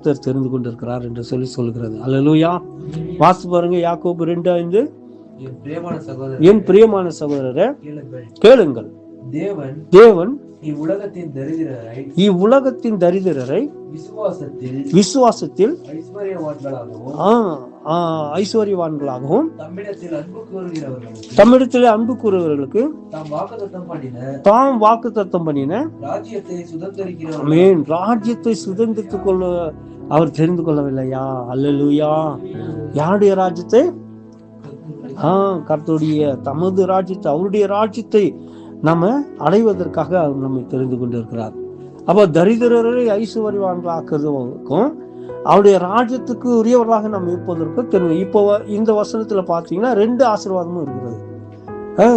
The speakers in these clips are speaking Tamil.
கர்த்தர் தெரிந்து கொண்டிருக்கிறார் என்று சொல்லி சொல்கிறது. அல்லேலூயா. வாசி பாருங்க யாக்கோபு ரெண்டு ஐந்து. என் பிரியமான சகோதரர் கேளுங்கள். தேவன் தேவன் இவ்வுலகத்தின் தரித்திரரை விசுவாசத்தில் விசுவாசத்தில் ஐஸ்வர்யவான்களாகவும் ஆ, ஆ, ஐஸ்வர்யவான்களாகவும் தம்மிடத்தில் அன்பு கூறுகிறவர்களுக்கு தாம் வாக்கு தத்தம் பண்ணின ராஜ்யத்தை சுதந்திரித்துக் கொள்ள அவர் தெரிந்து கொள்ளவில்லையா? அல்லலுயா. யாருடைய ராஜ்யத்தை? ஆ கர்த்தருடைய தமது ராஜ்யத்தை அவருடைய ராஜ்யத்தை நம்ம அடைவதற்காக அவர் நம்மை தெரிந்து கொண்டிருக்கிறார். அப்போ தரித்திரரை ஐஸ்வர்யவான்களாக்குறதுக்கும் அவருடைய ராஜ்யத்துக்கு உரியவர்களாக நம்ம இருப்பதற்கும் தெரியும். இப்போ இந்த வசனத்தில் பார்த்தீங்கன்னா ரெண்டு ஆசீர்வாதமும் இருக்கிறது.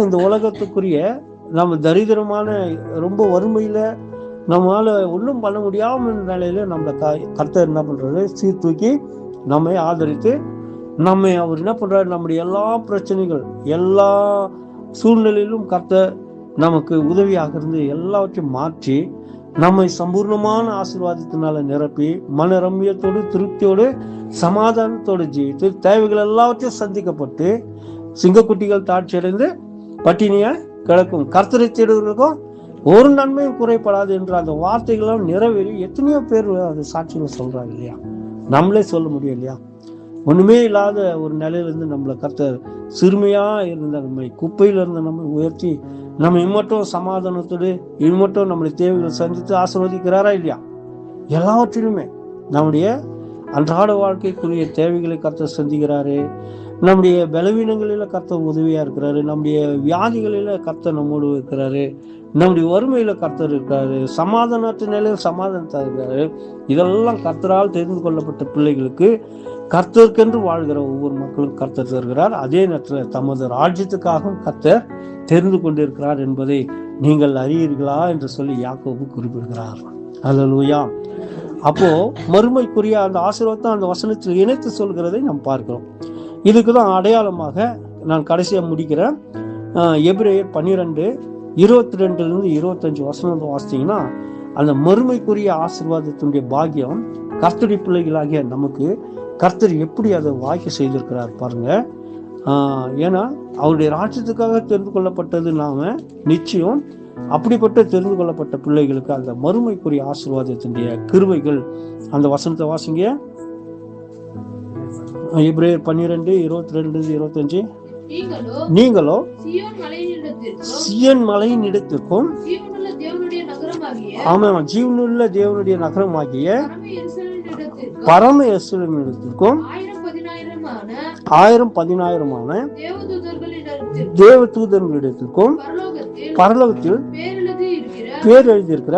இந்த உலகத்துக்குரிய நம்ம தரித்திரமான ரொம்ப வறுமையில் நம்மளால ஒன்றும் பண்ண முடியாமல் நிலையில நம்ம க- கர்த்தர் என்ன பண்றாரு? சீர்தூக்கி நம்மை ஆதரித்து நம்மை அவர் என்ன பண்றாரு? நம்முடைய எல்லா பிரச்சனைகள் எல்லா சூழ்நிலையிலும் கர்த்தர் நமக்கு உதவியாக இருந்து எல்லாவற்றையும் மாற்றி நம்மை சம்பூர்ணமான ஆசீர்வாதத்தினால நிரப்பி மன ரம்யத்தோடு திருப்தியோடு சமாதானத்தோடு ஜீவித்து தேவைகள் எல்லாவற்றையும் சந்திக்கப்பட்டு சிங்கக்குட்டிகள் தாட்சி அடைந்து பட்டினிய கிடக்கும். கர்த்தரை தேடுவதற்கும் ஒரு நன்மையும் குறைப்படாது என்ற அந்த வார்த்தைகளும் நிறைவேறி எத்தனையோ பேர் அது சாட்சியில் சொல்கிறாங்க இல்லையா? நம்மளே சொல்ல முடியும் இல்லையா? ஒன்றுமே இல்லாத ஒரு நிலையிலிருந்து நம்மளை கர்த்தர் சிறுமையாக இருந்த நம்மை குப்பையில் இருந்த நம்மை உயர்த்தி நம்ம இம்மட்டும் சமாதானத்தோடு இம்மட்டும் நம்மளை தேவைகளை சந்தித்து ஆசிர்வதிக்கிறாரா இல்லையா? எல்லாவற்றிலுமே நம்முடைய அன்றாட வாழ்க்கைக்குரிய தேவைகளை கர்த்தர் சந்திக்கிறாரு. நம்முடைய பலவீனங்களில கர்த்தர் உதவியா இருக்கிறாரு. நம்முடைய வியாதிகளில கர்த்தர் நம்மோடு இருக்கிறாரு. நம்முடைய வறுமையில கர்த்தர் இருக்காரு சமாதானத்து நிலையில் சமாதானத்தை இருக்கிறாரு. இதெல்லாம் கர்த்தரால் தெரிந்து கொள்ளப்பட்ட பிள்ளைகளுக்கு கர்த்தருக்கென்று வாழ்கிற ஒவ்வொரு மக்களும் கர்த்தர் தருகிறார். அதே நேரத்தில் தமது ராஜ்யத்துக்காகவும் கர்த்தர் தெரிந்து கொண்டிருக்கிறார் என்பதை நீங்கள் அறியீர்களா என்று சொல்லி யாக்கோபு குறிப்பிடுகிறார். அல்லேலூயா அப்போ மறுமைக்குரிய அந்த ஆசீர்வாதத்தை அந்த வசனத்தில் இணைத்து சொல்கிறதை நாம் பார்க்கிறோம். இதுக்கு தான் அடையாளமாக நான் கடைசியாக முடிக்கிறேன். எப்ரேயர் பன்னிரெண்டு இருபத்தி ரெண்டுலேருந்து இருபத்தஞ்சு வசனம் வாசித்தீங்கன்னா அந்த மறுமைக்குரிய ஆசீர்வாதத்தினுடைய பாக்கியம் கர்த்தரி பிள்ளைகளாகிய நமக்கு கர்த்தர் எப்படி அதை வாய்க்க செய்திருக்கிறார் பாருங்க. ஏன்னா அவருடைய ராஜ்யத்துக்காக தெரிந்து கொள்ளப்பட்டது நாம நிச்சயம் அப்படிப்பட்ட தெரிந்து கொள்ளப்பட்ட பிள்ளைகளுக்கு அந்த மறுமைக்குரிய ஆசீர்வாதத்தினுடைய கிருவைகள் அந்த வசனத்தை வாசிங்க. எப்ரேயர் பன்னிரெண்டு இருபத்தி ரெண்டு இருபத்தஞ்சு. நீங்களோ சியோன் மலையின் இடத்திற்கும் ஜீவனுள்ள தேவனுடைய நகரமாகிய ஆமா ஜீவனுள்ள தேவனுடைய நகரமாகிய பரம எஸ்வலின் இடத்திற்கும் ஆயிரம் பதினாயிரமான தேவ தூதர்களிடத்திற்கும் பரலோகத்தில் பேர் எழுதியிருக்கிற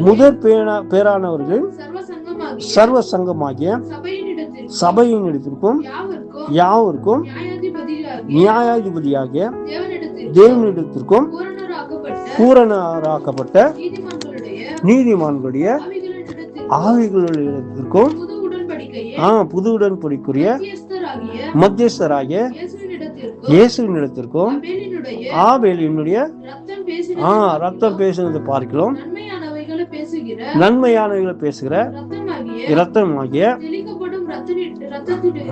முதற் பேரா பேரானவர்கள் சர்வ சங்கமாகிய சபையின் இடத்திற்கும் யாவருக்கும் நியாயாதிபதியாகிய தேவனிடத்திற்கும் பூரணராக்கப்பட்ட நீதிமான்களுடைய ஆவிகளிடத்திற்கும் ஆ புது உடன்படிக்குரிய மத்தியஸ்தராகிய இயேசுவின் இடத்திற்கும் ஆபேலினுடைய ரத்தம் ஆ ரத்தம் பேசுனதை பார்க்கிறோம். நன்மையானவைகளை பேசுகிற நன்மையானவர்களை பேசுகிற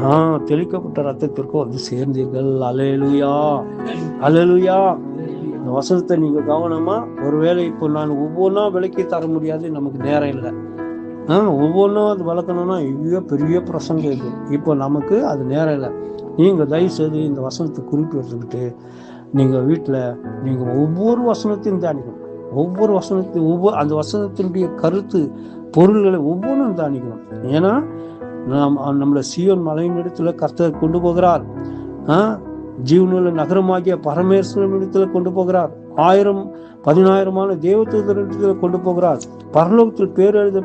ஆ தெளிக்கப்பட்ட ரத்தத்திற்கும் வந்து சேர்ந்தீர்கள். அலையலுயா அலலுயா இந்த வசனத்தை நீங்க கவனமா ஒருவேளை இப்போ நான் ஒவ்வொன்றா விலக்கி தர முடியாது நமக்கு நேரம் இல்லை. ஆ ஒவ்வொன்றும் அது வளர்க்கணும்னா ஐயோ பெரிய பிரசங்கம் இது. இப்போ நமக்கு அது நேரம் இல்லை. நீங்கள் தயவு செய்து இந்த வசனத்தை குறிப்பு எடுத்துக்கிட்டு நீங்கள் வீட்டில் நீங்கள் ஒவ்வொரு வசனத்தையும் தியானிக்கணும். ஒவ்வொரு வசனத்தையும் ஒவ்வொரு அந்த வசனத்தினுடைய கருத்து பொருள்களை ஒவ்வொன்றும் தியானிக்கணும். ஏன்னா நாம் நம்மளை சியோன் மலையின் இடத்துல கர்த்தர் கொண்டு போகிறார். ஜீவனுள்ள நகரமாகிய பரமேஸ்வரன் இடத்துல கொண்டு போகிறார். ஆயிரம் பதினாயிரமான தேவதூதர் கொண்டு போகிறார். பரலோகத்தில் பேர் எழுத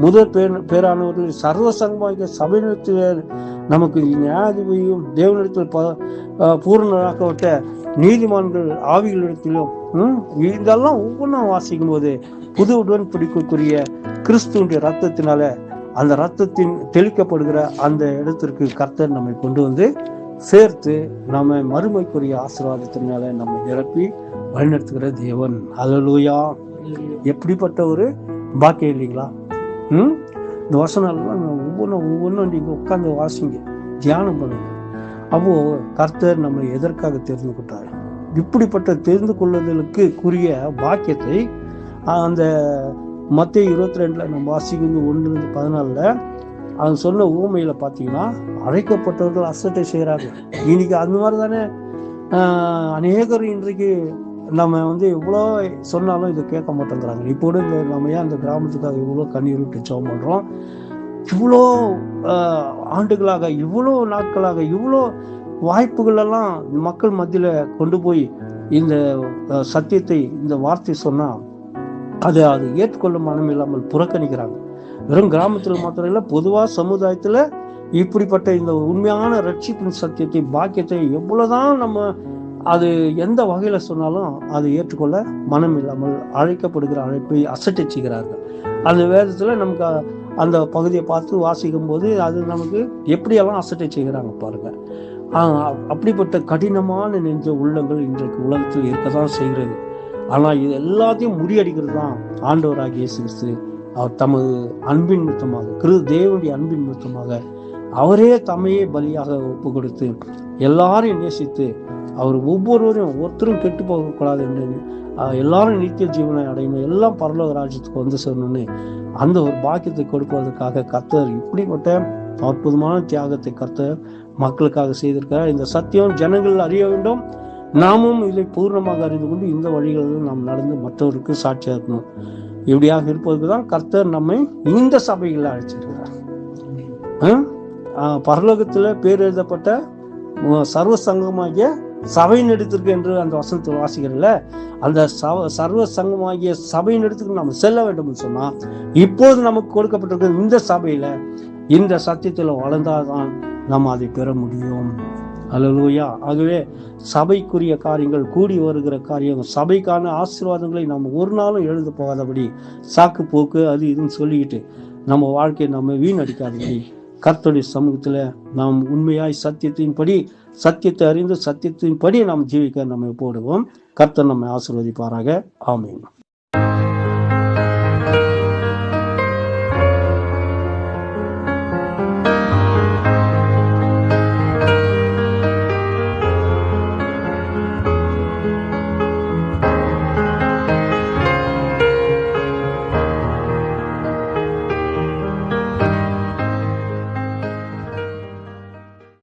முதல் பேர் பேரானவர்கள் சர்வ சங்கமாகிய சபையினத்தில் நமக்கு நியாயாதிபதியும் தேவனிடத்தில் ப பூரணராக்கப்பட்ட நீதிமான்கள் ஆவிகளிடத்திலும் ம், இதெல்லாம் ஒவ்வொன்றும் வாசிக்கும் போது புது பிடிக்கக்கூடிய கிறிஸ்துடைய ரத்தத்தினால அந்த ரத்தத்தின் தெளிக்கப்படுகிற அந்த இடத்திற்கு கர்த்தர் நம்மை கொண்டு வந்து சேர்த்து நம்ம மறுமைக்குரிய ஆசீர்வாதத்தினால நம்மை நிரப்பி வழிநடத்துகிற தேவன். அல்லேலூயா எப்படிப்பட்ட ஒரு பாக்கியம் இல்லைங்களா? ம்? இந்த வசனம் ஒவ்வொன்றும் ஒவ்வொன்றும் நீங்கள் உட்காந்து வாசிங்க தியானம் பண்ணுங்க. அப்போ கர்த்தர் நம்மை எதற்காக தெரிந்து கொண்டார்? இப்படிப்பட்ட தெரிந்து கொள்ளுதலுக்கு கூறிய பாக்கியத்தை அந்த மத்திய இருபத்தி ரெண்டில் நம்ம வாசிக்கிறது ஒன்று பதினாலில் அவன் சொன்ன ஊமையில் பார்த்தீங்கன்னா அழைக்கப்பட்டவர்கள் அசட்டை செய்கிறாங்க இன்னைக்கு அந்த மாதிரி தானே அநேகர் இன்றைக்கு நம்ம வந்து எவ்வளோ சொன்னாலும் இதை கேட்க மாட்டேங்கிறாங்க. இப்போ கூட இந்த நம்ம ஏன் அந்த கிராமத்துக்காக இவ்வளோ கண்ணீர் விட்டு ஜெபம் பண்ணுறோம் இவ்வளோ ஆண்டுகளாக இவ்வளோ நாட்களாக இவ்வளோ வாய்ப்புகளெல்லாம் மக்கள் மத்தியில் கொண்டு போய் இந்த சத்தியத்தை இந்த வார்த்தை சொன்னால் அதை அது ஏற்றுக்கொள்ள மனம் இல்லாமல் புறக்கணிக்கிறாங்க. வெறும் கிராமத்தில் மாத்திரம் இல்லை பொதுவாக சமுதாயத்தில் இப்படிப்பட்ட இந்த உண்மையான ரட்சிப்பின் சத்தியத்தை பாக்கியத்தை எவ்வளோதான் நம்ம அது எந்த வகையில் சொன்னாலும் அது ஏற்றுக்கொள்ள மனம் இல்லாமல் அழைக்கப்படுகிற அழைப்பை அசட்டை செய்கிறார்கள். அந்த வேதத்தில் நமக்கு அந்த பகுதியை பார்த்து வாசிக்கும் போது அது நமக்கு எப்படியெல்லாம் அசட்டை செய்கிறாங்க பாருங்க. அப்படிப்பட்ட கடினமான நெஞ்ச உள்ளங்கள் இன்றைக்கு உலகத்தில் இருக்க தான் செய்கிறது. ஆனால் இது எல்லாத்தையும் முறியடிக்கிறது தான் ஆண்டவராக இயேசு கிறிஸ்து அவர் தமது அன்பின் நிமித்தமாக கிரு தேவனுடைய அன்பின் நிமித்தமாக அவரே தம்மையே பலியாக ஒப்பு கொடுத்து எல்லாரையும் நேசித்து அவர் ஒவ்வொருவரையும் ஒருத்தரும் கெட்டு போகக்கூடாது என்று எல்லாரும் நித்திய ஜீவனை அடையணும் எல்லாம் பரலோக ராஜ்யத்துக்கு வந்து சேரணும்னு அந்த ஒரு பாக்கியத்தை கொடுப்பதற்காக கர்த்தர் இப்படிப்பட்ட அற்புதமான தியாகத்தை கர்த்தர் மக்களுக்காக செய்திருக்கிறார். இந்த சத்தியம் ஜனங்கள் அறிய வேண்டும். நாமும் இதை பூர்ணமாக அறிந்து கொண்டு இந்த வழிகளில் நாம் நடந்து மற்றவருக்கு சாட்சியாக இருக்கணும் இப்படியாக இருப்பதற்கு தான் கர்த்தர் நம்மை இந்த சபைகளில் அழைச்சிருக்கிறார். பரலோகத்தில் பேர் எழுதப்பட்ட சர்வ சங்கமாகிய சபை நடித்திருக்கு என்று அந்த வசனத்தில் வாசிக்கிறல்ல அந்த சவ- சர்வ சங்கமாகிய சபை நடித்துக்கு நம்ம செல்ல வேண்டும் சொன்னால் இப்போது நமக்கு கொடுக்கப்பட்டிருக்கிற இந்த சபையில் இந்த சத்தியத்தில் வளர்ந்தால்தான் நம்ம அதை பெற முடியும். அலலூயா ஆகவே சபைக்குரிய காரியங்கள் கூடி வருகிற காரியம் சபைக்கான ஆசீர்வாதங்களை நம்ம ஒரு நாளும் எழுத போகாதபடி சாக்கு போக்கு அது இதுன்னு சொல்லிக்கிட்டு நம்ம வாழ்க்கையை நம்ம வீணடிக்காதபடி கர்த்தருடைய சமூகத்தில் நாம் உண்மையாய் சத்தியத்தின்படி சத்தியத்தை அறிந்து சத்தியத்தின்படி நாம் ஜீவிக்க நம்ம போடுவோம். கர்த்தர் நம்மை ஆசீர்வதிப்பாராக. ஆமையும்